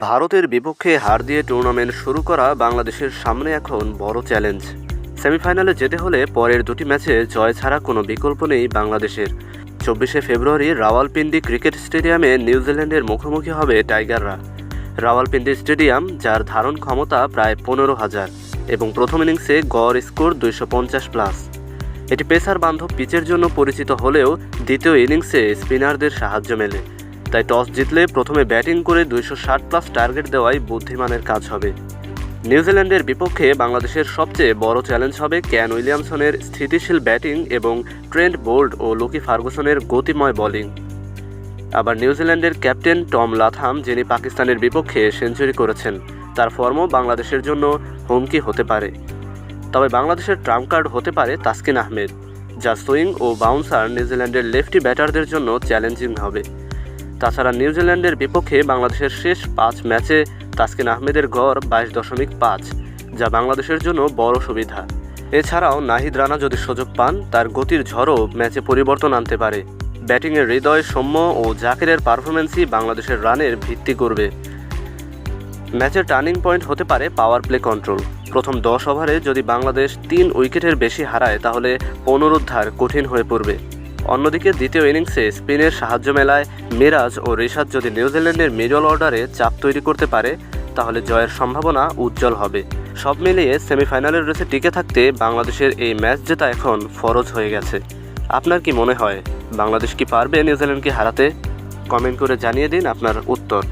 ভারতের বিপক্ষে হার দিয়ে টুর্নামেন্ট শুরু করা বাংলাদেশের সামনে এখন বড় চ্যালেঞ্জ সেমিফাইনালে যেতে হলে পরের দুটি ম্যাচে জয় ছাড়া কোনো বিকল্প নেই বাংলাদেশের। চব্বিশে ফেব্রুয়ারি রাওয়ালপিন্ডি ক্রিকেট স্টেডিয়ামে নিউজিল্যান্ডের মুখোমুখি হবে টাইগাররা। রাওয়ালপিন্ডি স্টেডিয়াম, যার ধারণ ক্ষমতা প্রায় পনেরো হাজার, এবং প্রথম ইনিংসে গড় স্কোর দুইশো পঞ্চাশ প্লাস এটি পেসার বান্ধব পিচের জন্য পরিচিত হলেও দ্বিতীয় ইনিংসে স্পিনারদের সাহায্য মেলে। তাই টস জিতলে প্রথমে ব্যাটিং করে দুইশো ষাট প্লাস টার্গেট দেওয়াই বুদ্ধিমানের কাজ হবে। নিউজিল্যান্ডের বিপক্ষে বাংলাদেশের সবচেয়ে বড় চ্যালেঞ্জ হবে ক্যান উইলিয়ামসনের স্থিতিশীল ব্যাটিং এবং ট্রেন্ট বোল্ড ও লুকি ফার্গুসনের গতিময় বোলিং। আবার নিউজিল্যান্ডের ক্যাপ্টেন টম লাথাম, যিনি পাকিস্তানের বিপক্ষে সেঞ্চুরি করেছেন, তার ফর্মও বাংলাদেশের জন্য হুমকি হতে পারে। তবে বাংলাদেশের ট্রাম্প কার্ড হতে পারে তাসকিন আহমেদ, যা সুইং ও বাউন্সার নিউজিল্যান্ডের লেফটি ব্যাটারদের জন্য চ্যালেঞ্জিং হবে। তাছাড়া নিউজিল্যান্ডের বিপক্ষে বাংলাদেশের শেষ পাঁচ ম্যাচে তাসকিন আহমেদের গড় বাইশ দশমিক পাঁচ, যা বাংলাদেশের জন্য বড় সুবিধা। এছাড়াও নাহিদ রানা যদি সুযোগ পান, তার গতির ঝড়ও ম্যাচে পরিবর্তন আনতে পারে। ব্যাটিংয়ের হৃদয়, সৌম্য ও জাকিরের পারফরমেন্সই বাংলাদেশের রানের ভিত্তি করবে। ম্যাচের টার্নিং পয়েন্ট হতে পারে পাওয়ার প্লে কন্ট্রোল। প্রথম দশ ওভারে যদি বাংলাদেশ তিন উইকেটের বেশি হারায়, তাহলে পুনরুদ্ধার কঠিন হয়ে পড়বে। অন্যদিকে দ্বিতীয় ইনিংসে স্পেনের সাহায্য মেলায় মিরাজ ও রিশাদ যদি নিউজিল্যান্ডের মিডল অর্ডারে চাপ তৈরি করতে পারে, তাহলে জয়ের সম্ভাবনা উজ্জ্বল হবে। সব মিলিয়ে সেমিফাইনালের রেসে টিকে থাকতে বাংলাদেশের এই ম্যাচ জেতা এখন ফরজ হয়ে গেছে। আপনার কি মনে হয়, বাংলাদেশ কি পারবে নিউজিল্যান্ডকে হারাতে? কমেন্ট করে জানিয়ে দিন আপনার উত্তর।